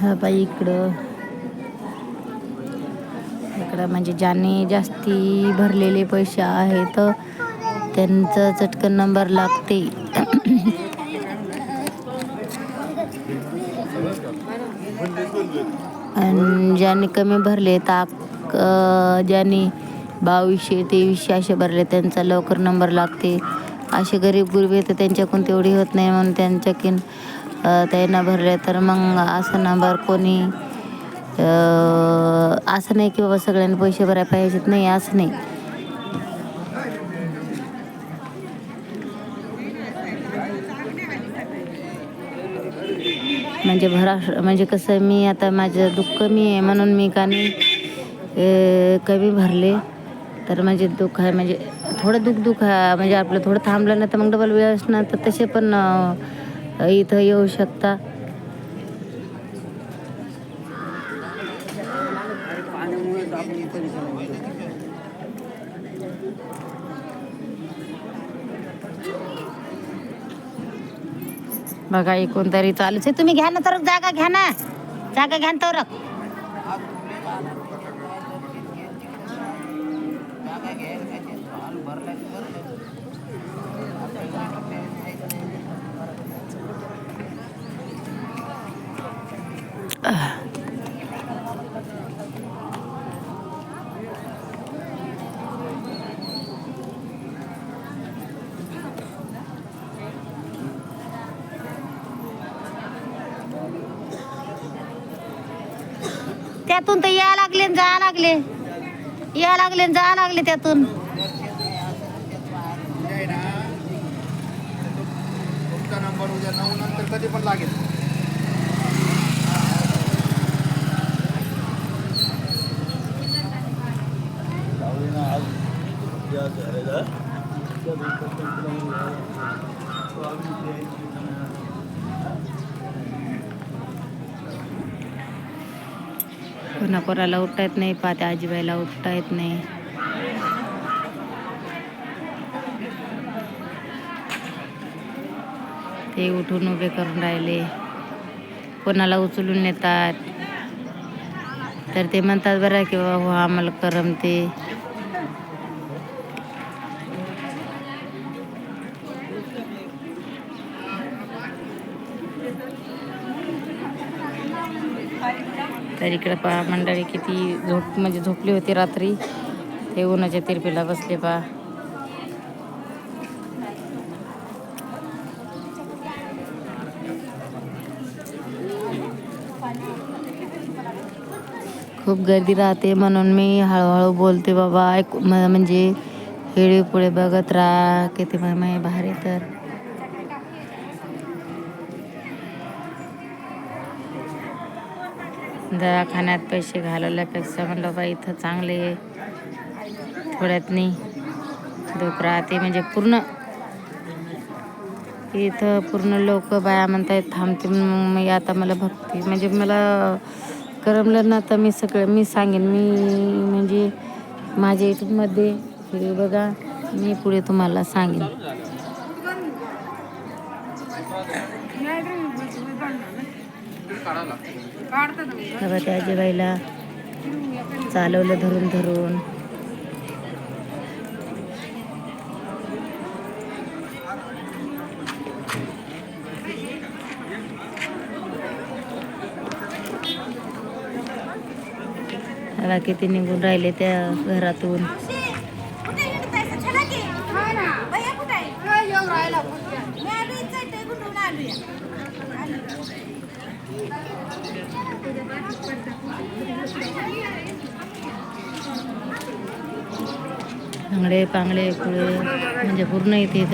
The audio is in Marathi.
हा बाई इकडं. इकडं म्हणजे ज्यांनी जास्ती भरलेले पैसे आहेत त्यांचं चटकन नंबर लागते. आणि ज्यांनी कमी भरले ताक ज्याने ज्यांनी बावीसशे तेवीसशे असे भरले त्यांचा लवकर नंबर लागते. असे गरीब गुरबी तर त्यांच्याकडून तेवढी होत नाही म्हणून त्यांच्याकीन अं, न भरले तर मग असं नंबर कोणी असं नाही की बाबा सगळ्यांनी पैसे भरायला पाहिजेत. नाही असं नाही. म्हणजे भरा म्हणजे कसं मी आता माझं दुःख कमी आहे म्हणून मी का नाही कमी भरले. तर म्हणजे दुःख आहे म्हणजे थोडं दुःख दुःख आहे म्हणजे आपलं थोडं थांबलं ना तर मग डबल वेळ असणार. तर तसे पण इथं येऊ शकता. बघा एकूण तरी चालूच आहे. तुम्ही घ्या ना तर जागा घ्या ना. जागा घ्या ना तर त्यातून तर या लागले न जा लागले. या लागले जा लागले त्यातून. नंबर उद्या नऊ नंतर कधी पण लागेल. कोणा कोणाला उठता येत नाही पात्या आजीबाईला उठता येत नाही. ते उठून उभे करून राहिले. कोणाला उचलून नेतात. तर ते म्हणतात बरं की बाबा हो आम्हाला करमते. तर इकडे पहा मंडळी किती झोप म्हणजे झोपली होती रात्री. ते उन्हाच्या तिरपीला बसले पहा. खूप गर्दी राहते म्हणून मी हळूहळू बोलते बाबा ऐक म्हणजे हेळी पुढे बघत राहा किती माय भारी तर दवाखान्यात पैसे घालवल्यापेक्षा म्हणलं बा इथं चांगले आहे. थोड्यातनी दुख राहते म्हणजे पूर्ण इथं पूर्ण लोक बाया म्हणतात थांबते मग मी आता मला भक्ती म्हणजे मला करमलं ना तर मी सगळं मी सांगेन मी म्हणजे माझ्या यूट्यूबमध्ये व्हिडिओ बघा मी पुढे तुम्हाला सांगेन बघा त्या आजीबाईला चालवलं धरून धरून. तेव्हा किती निघून राहिले त्या घरातून. लंगडे पांगडे कुळे म्हणजे पूर्ण इथे येत